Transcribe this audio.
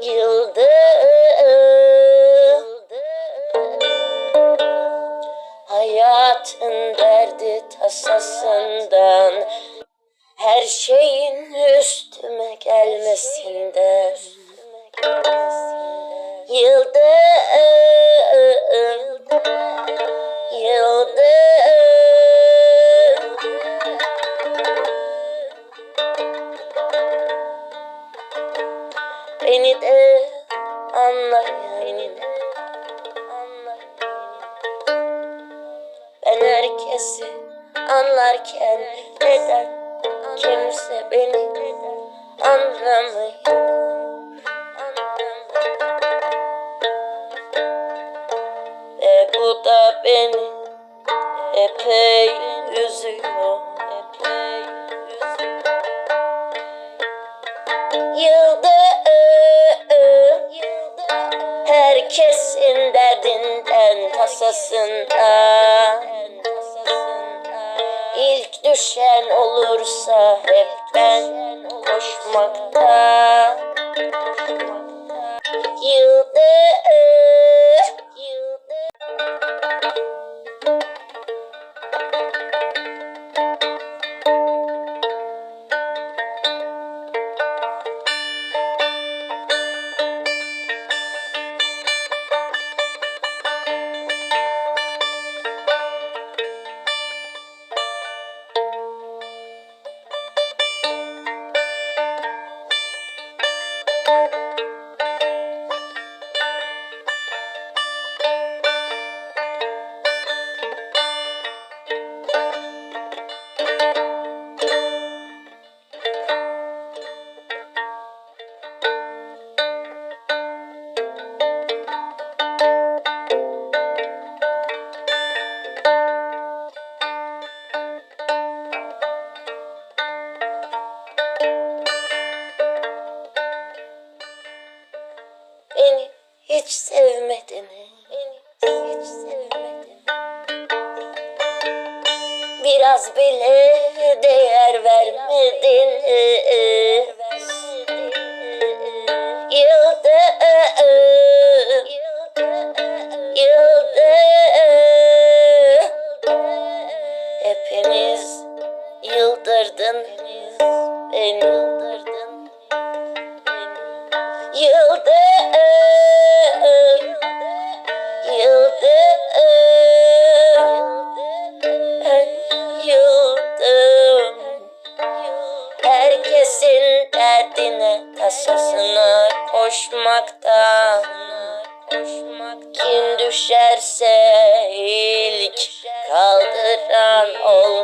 Yıldız Hayatın derdi tasasından Her şeyin üstüme gelmesinden. Herkesi anlarken neden kimse beni anlamıyor Ve bu da beni epey üzüyor epey üzüyor. Yıldız Herkesin derdinden tasasından İlk düşen olursa hep ben koşmakta Yıldız Beni hiç sevmedin hiç sevmedin biraz bile değer vermedin. Yıldım yıldım hepiniz yıldırdın. Beni yıldırdın herkesin derdine tasasına koşmakta. Kim düşerse ilk kaldıran ol.